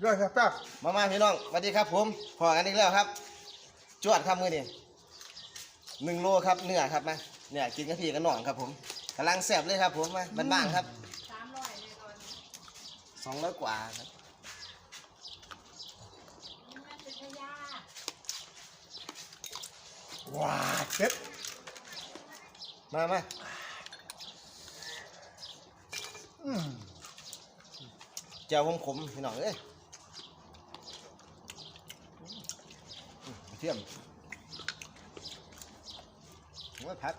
เรื่องแป๊บมามาพี่น้องสวัสดีครับ ผมพอกันอีกแล้วครับ จวดครับมือนี่หนึ่งโลครับเนื้อครับมาเนี่ยกินกับพี่กับน้องครับ ผมกำลังแซ่บเลยครับ ผมมาบ้านๆครับสามร้อยเลยตอนนี้สองร้อยกว่าครับมันเป็นพยาๆว้าเจ็บมามาอืมเจ้าผมขมๆพี่น้องเอ้ยอืม เทียมว่าพัก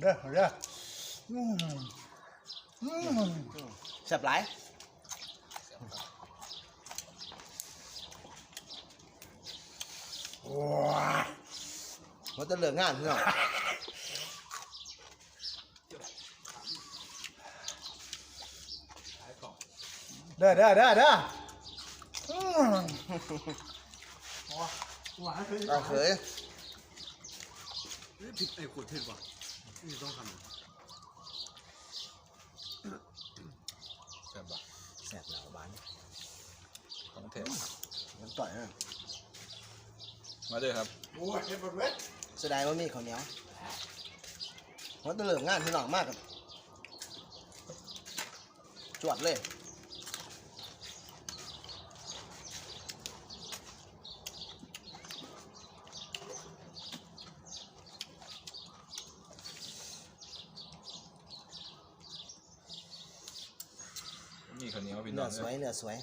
เด้อเด้ออืมอืมแซ่บหลายว้ามันจะเลิกงานพี่น้องเด้อเด้อเด้อเด้อ อืมว้าคือเอาเคยพริกไอ้ขวดเผ็ดว่ะนี่ต้องทำแซ่บว่ะแซ่บหลายหวานต้องเทมันต่อยนะมาด้วยครับโอ้ยเจ็บปวดเว้ยเสียดายว่ามีข้าวเหนียวมันจะเลิกงานพี่น้องมากครับจวดเลย นี่ ข้าวเหนียวพี่น้เนื้อองสวยเนื้อสวย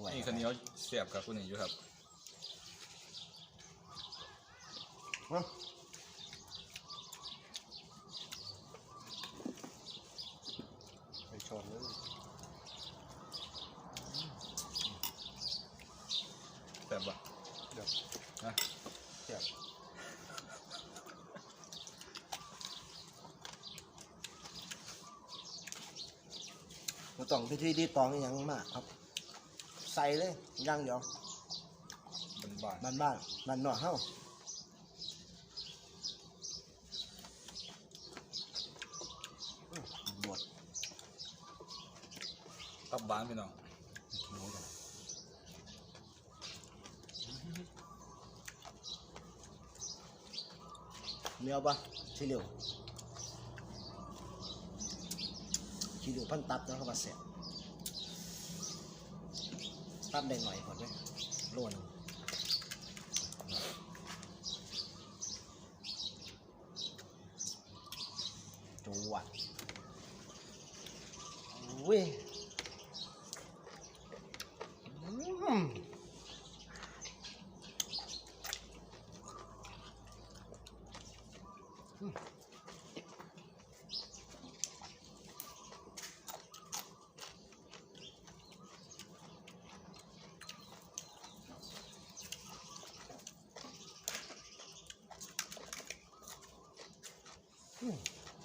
ไหวนี่ข้าวเหนียวเสียบกับคุณนี่อยู่ครับ มา ไปชนเลย แซ่บว่ะ เดี๋ยว นะ เสียบ บ่ต้องพิธีดีตองอหยังมากครับ ใส่เลยอย่างเดียวเป็นบ้านบ้านบ้านบ้านนอกเฮาอื้อบวชตับบ้านพี่น้องเนื้อปะชิลิว ชิลิวพันตับแล้วเข้ามาเสร็จตับได้หน่อยก่อนไหมโลหนึงจวดอุ้ย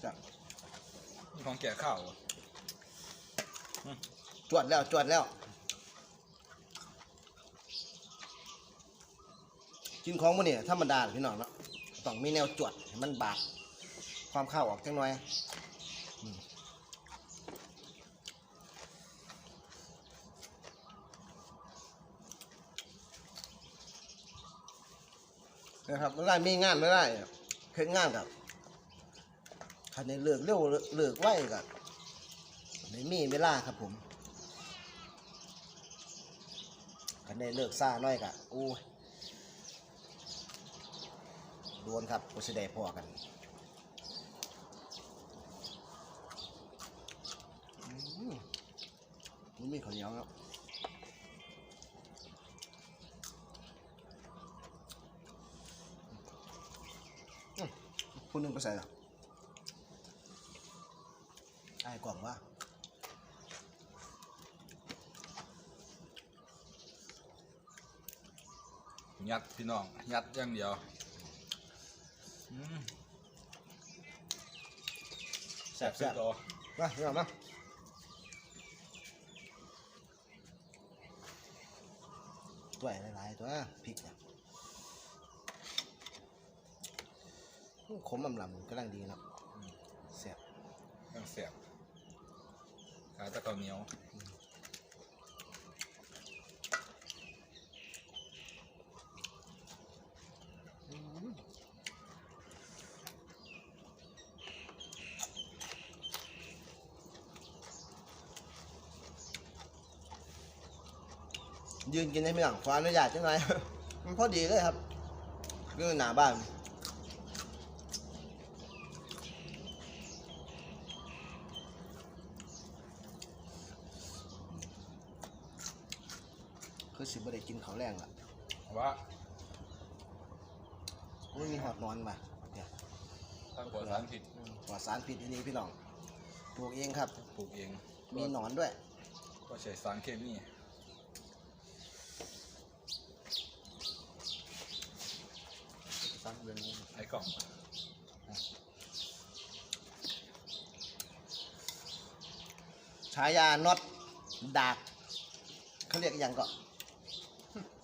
จ้ะนี่ของแก่ข้าวจวดแล้วจวดแล้ว กินของมันเนี่ยธรรมดาพี่น้องเนาะต้องมีแนวจวดให้มันบาดความข้าวออกจังหน่อยนะครับเวลามีงานไม่ได้เคยงานกับ คันในเลือกเร็วเลือกไว้กับไม่มีเวลาครับผมคันในเลือกซ่าน้อยกะโอ้ยโดนครับกูสิได้พอกันอืมมันมีข้าวเหนียวครับอืมพูดหนึ่งไปใส่หรอไอ้ กล่องว่ายัดพี่น้อง ยัดอย่างเดียวอืมแซ่บแซ่บต่อมาพี่น้องมาตัวใหญ่หลายๆตัวพริกเนี่ยขมลำลำๆกำลังดีเนาะแซ่บต้องเสียบคายตะเกาเหนียวยืนกินให้ไม่หลังขออนุญาตจังไงมันพอดีเลยครับเรื่องหนาบ้าน สิบ่ได้กินข้าวแรงล่ะว่าไม่มีหอดนอนป่ะเนี่ยถ้าปวดสารผิดปลอดสารพิษที่นี่พี่น้องปลูกเองครับ ปลูกเอง มีหนอนด้วย ก็ใช้สารเคมีสารเรื่องนี้ไอ้กล่องฉายาน็อตดากเขาเรียกอหย่างก็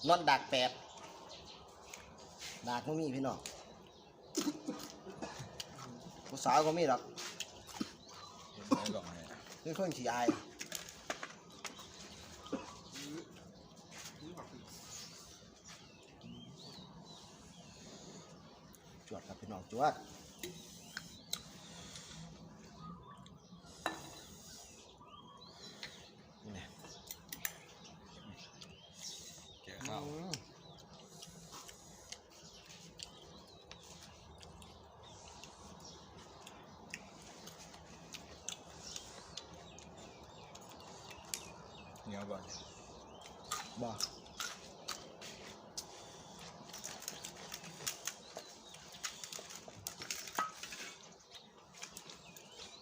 น็อตดากแปดดากไม่มีพี่น้องผู้สาวก็มีหรอกเห็นไอ้กล่องเนี่ยนี่คนขี้อายจวดครับพี่น้องจวดนี่ แก่ข้าว อืม เหนียวก่อนบ่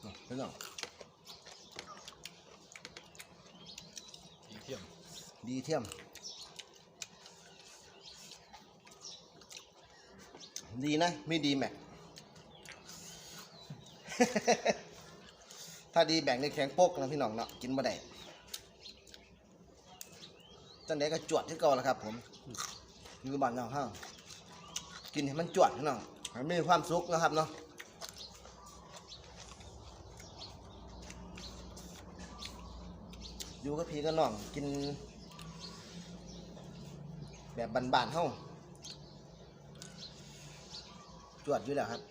นี่พี่น้องอีเทียม ดีเทียม ดีนะ ไม่ดีแม็ก ถ้าดีแบ่งในแข็งโป๊กนะพี่น้องเนาะ กินบ่ได้ จังไดก็จวดที่เก่าแล้วครับ ผมอยู่บ้านนอกห้ากินให้มันจวดพี่น้องให้มันมีความสุขนะครับเนาะอยู่กับพี่กับน้องกิน แบบบานๆเฮาจวดอยู่แล้วครับ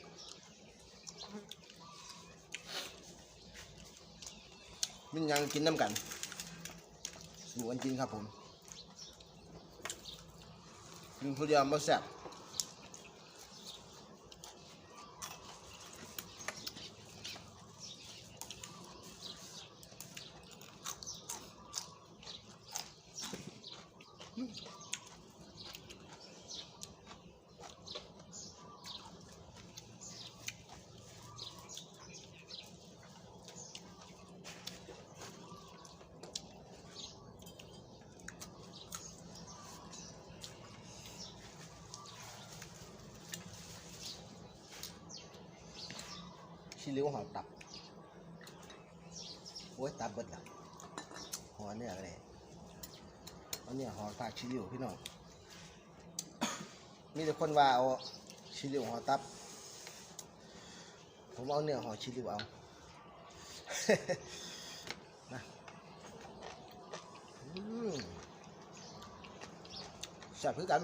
มันยังกินน้ำกันสู่กันกินครับผม กินคนเดียวมาแซ่บ ชิลิวหอตับ โอ้ยตับเบิดละหอเนี่ยอะไรอาเนี่ยหอฝาชิลิวพี่น้อง มีแต่คนว่าเอาชิลิวหอตับ ผมเอาเนื้อหอชิลิวเอานะอืมแซ่บคือกัน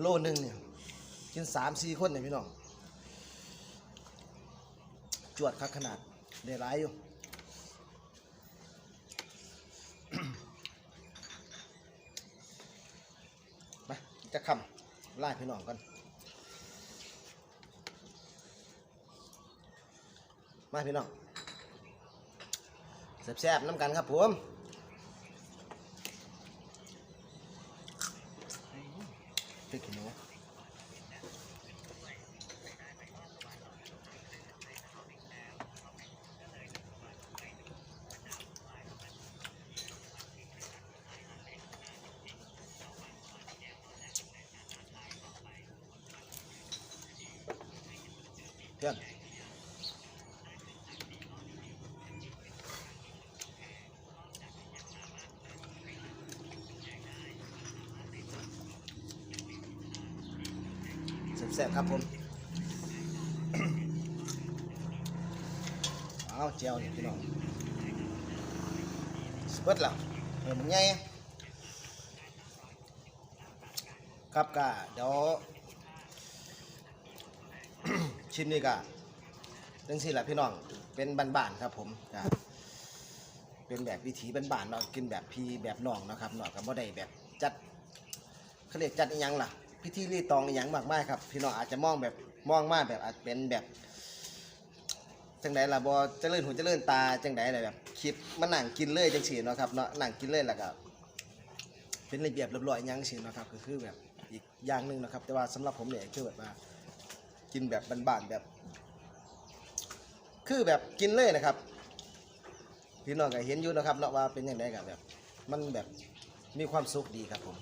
โลหนึ่งเนี่ย กินสามสี่คนเนี่ยพี่น้อง จวดคักขนาดได้ร้ายอยู่มาจะคำไล่พี่น้องกัน มาพี่น้องแซ่บๆน้ำกันครับผม เพื่อนแซ่บๆครับผมเอาเจียวเนี่ยพี่น้องสเปิดแล้วเออมึงไงครับก็เดี๋ยว ชิมนี่ก็จังสี่แหละพี่น้องเป็นบ้านๆครับผมเป็นแบบวิถีบ้านๆเนาะกินแบบพี่แบบน้องนะครับเนาะก็บ่ได้แบบจัดเขาเรียกจัดอีหยังล่ะ พิธีรีตองอีหยังมากมายครับ พี่น้องอาจจะมองแบบมองมากแบบอาจเป็นแบบจังไดล่ะบ่เจริญหูเจริญตาจังไดล่ะแบบคลิปมานั่งกินเลยจังซี่เนาะครับเนาะนั่งกินเลยแล้วก็เป็นระเบียบเรียบร้อยอิหยังซี่นะครับก็คือแบบอีกอย่างหนึ่งนะครับ แต่ว่าสำหรับผมเนี่ยคือแบบว่า กินแบบบ้านๆแบบ คือแบบกินเลยนะครับ พี่น้องก็เห็นอยู่นะครับเนาะว่าเป็นยังไงกับแบบ มันแบบมีความสุขดีครับผม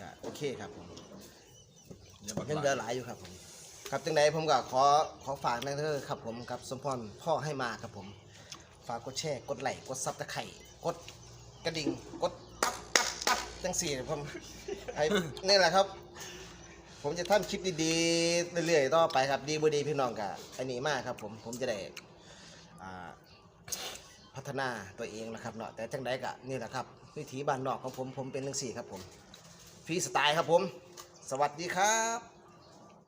ก็โอเคครับผมเดี๋ยวบักยังหเหลือลายหลายอยู่ครับผม ครับจังใดผมก็ขอขอฝากนะเธอครับผมกับสมพรพ่อให้มาครับผม ฝากกดแชร์กดไลค์กดซับตะไคร่กดกระดิ่งกดปั๊บปั๊บปั๊บจังสี่ผมไอ้นี่แหละครับ ผมจะทำคลิปดีๆเรื่อยๆต่อไปครับดีบดีพี่น้องกับอันนี้มากครับ ผมผมจะได้พัฒนาตัวเองนะครับเนาะแต่จังใดกะนี่แหละครับวิถีบ้านนอกของผมผมเป็นจังสี่ครับผมฟรีสไตล์ครับผม สวัสดีครับ